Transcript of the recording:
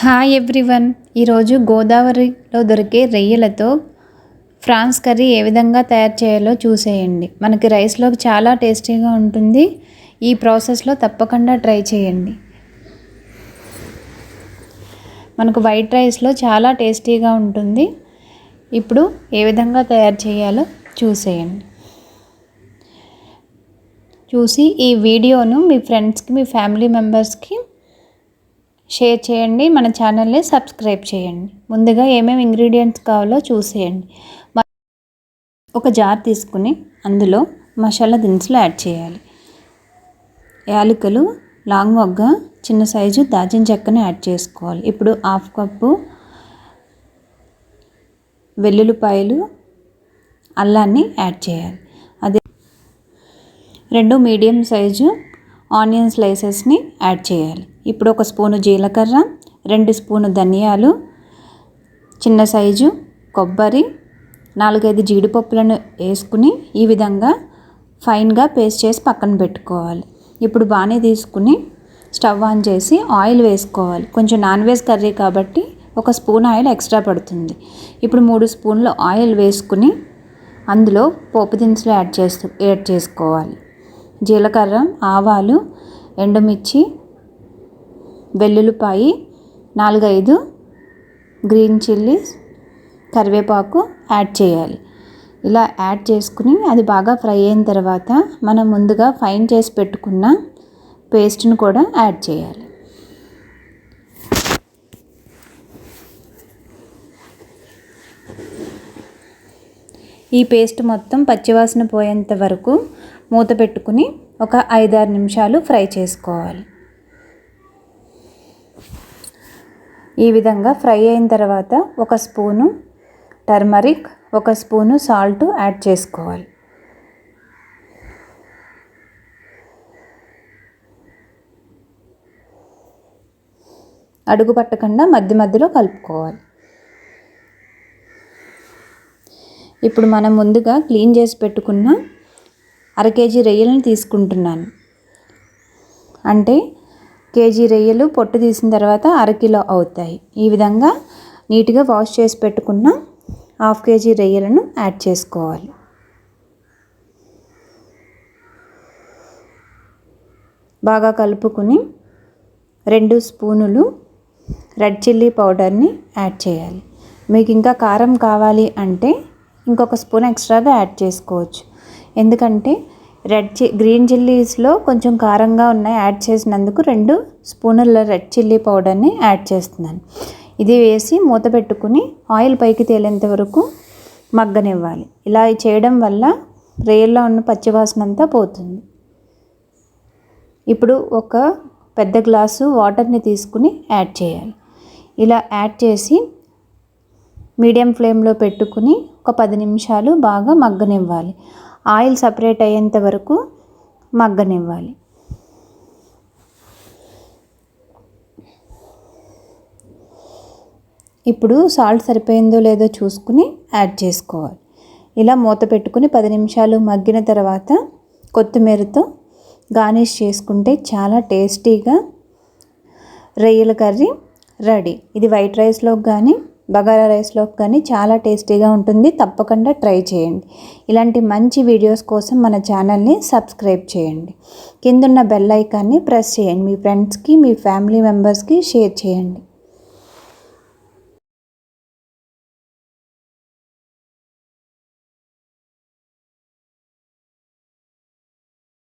Hi everyone. ఈరోజు గోదావరిలో దొరికే రొయ్యలతో ఫ్రాన్స్ కర్రీ ఏ విధంగా తయారు చేయాలో చూసేయండి. మనకి రైస్లో చాలా టేస్టీగా ఉంటుంది. ఈ ప్రాసెస్లో తప్పకుండా ట్రై చేయండి. మనకు వైట్ రైస్లో చాలా టేస్టీగా ఉంటుంది. ఇప్పుడు ఏ విధంగా తయారు చేయాలో చూసేయండి. చూసి ఈ వీడియోను మీ ఫ్రెండ్స్కి మీ ఫ్యామిలీ మెంబర్స్కి షేర్ చేయండి మన ఛానల్ని సబ్స్క్రైబ్ చేయండి. ముందుగా ఏమేమి ఇంగ్రీడియంట్స్ కావాలో చూసేయండి. ఒక జార్ తీసుకుని అందులో మసాలా దినుసులు యాడ్ చేయాలి. యాలకులు లాంగ్ మొగ్గ చిన్న సైజు దాచిన చెక్కని యాడ్ చేసుకోవాలి. ఇప్పుడు హాఫ్ కప్పు వెల్లుల్లిపాయలు అల్లాన్ని యాడ్ చేయాలి. అదే రెండు మీడియం సైజు ఆనియన్ స్లైసెస్ని యాడ్ చేయాలి. ఇప్పుడు ఒక స్పూను జీలకర్ర రెండు స్పూను ధనియాలు చిన్న సైజు కొబ్బరి నాలుగైదు జీడిపప్పులను వేసుకుని ఈ విధంగా ఫైన్గా పేస్ట్ చేసి పక్కన పెట్టుకోవాలి. ఇప్పుడు బాగానే తీసుకుని స్టవ్ ఆన్ చేసి ఆయిల్ వేసుకోవాలి. కొంచెం నాన్ వెజ్ కర్రీ కాబట్టి ఒక స్పూన్ ఆయిల్ ఎక్స్ట్రా పడుతుంది. ఇప్పుడు మూడు స్పూన్లు ఆయిల్ వేసుకుని అందులో పోపు దినుసులు యాడ్ చేస్తూ యాడ్ చేసుకోవాలి. జీలకర్ర ఆవాలు ఎండుమిర్చి వెల్లుల్లిపాయి నాలుగైదు గ్రీన్ చిల్లీస్ కరివేపాకు యాడ్ చేయాలి. ఇలా యాడ్ చేసుకుని అది బాగా ఫ్రై అయిన తర్వాత మనం ముందుగా ఫైన్ చేసి పెట్టుకున్న పేస్ట్ను కూడా యాడ్ చేయాలి. ఈ పేస్ట్ మొత్తం పచ్చివాసన పోయేంత వరకు మూత పెట్టుకుని ఒక ఐదారు నిమిషాలు ఫ్రై చేసుకోవాలి. ఈ విధంగా ఫ్రై అయిన తర్వాత ఒక స్పూను టర్మరిక్ ఒక స్పూను సాల్ట్ యాడ్ చేసుకోవాలి. అడుగు పట్టకుండా మధ్య మధ్యలో కలుపుకోవాలి. ఇప్పుడు మనం ముందుగా క్లీన్ చేసి పెట్టుకున్న అర కేజీ రొయ్యలను తీసుకుంటున్నాను. అంటే కేజీ రొయ్యలు పొట్టు తీసిన తర్వాత అరకిలో అవుతాయి. ఈ విధంగా నీట్గా వాష్ చేసి పెట్టుకున్న హాఫ్ కేజీ రొయ్యలను యాడ్ చేసుకోవాలి. బాగా కలుపుకుని రెండు స్పూనులు రెడ్ చిల్లీ పౌడర్ని యాడ్ చేయాలి. మీకు ఇంకా కారం కావాలి అంటే ఇంకొక స్పూన్ ఎక్స్ట్రాగా యాడ్ చేసుకోవచ్చు. ఎందుకంటే రెడ్ చి గ్రీన్ చిల్లీస్లో కొంచెం కారంగా ఉన్నాయి యాడ్ చేసినందుకు రెండు స్పూనుల రెడ్ చిల్లీ పౌడర్ని యాడ్ చేస్తున్నాను. ఇది వేసి మూత పెట్టుకుని ఆయిల్ పైకి తేలేంత వరకు మగ్గనివ్వాలి. ఇలా చేయడం వల్ల రేయల్లో ఉన్న పచ్చివాసన అంతా పోతుంది. ఇప్పుడు ఒక పెద్ద గ్లాసు వాటర్ని తీసుకుని యాడ్ చేయాలి. ఇలా యాడ్ చేసి మీడియం ఫ్లేమ్లో పెట్టుకుని ఒక పది నిమిషాలు బాగా మగ్గనివ్వాలి. ఆయిల్ సపరేట్ అయ్యేంత వరకు మగ్గనివ్వాలి. ఇప్పుడు సాల్ట్ సరిపోయిందో లేదో చూసుకుని యాడ్ చేసుకోవాలి. ఇలా మూత పెట్టుకుని పది నిమిషాలు మగ్గిన తర్వాత కొత్తిమీరతో గార్నిష్ చేసుకుంటే చాలా టేస్టీగా రొయ్యల కర్రీ రెడీ. ఇది వైట్ రైస్లోకి కానీ బగారా రైస్లో కానీ చాలా టేస్టీగా ఉంటుంది. తప్పకుండా ట్రై చేయండి. ఇలాంటి మంచి వీడియోస్ కోసం మన ఛానల్ని సబ్స్క్రైబ్ చేయండి. కిందున్న బెల్ ఐకాన్ని ప్రెస్ చేయండి. మీ ఫ్రెండ్స్కి మీ ఫ్యామిలీ మెంబర్స్కి షేర్ చేయండి.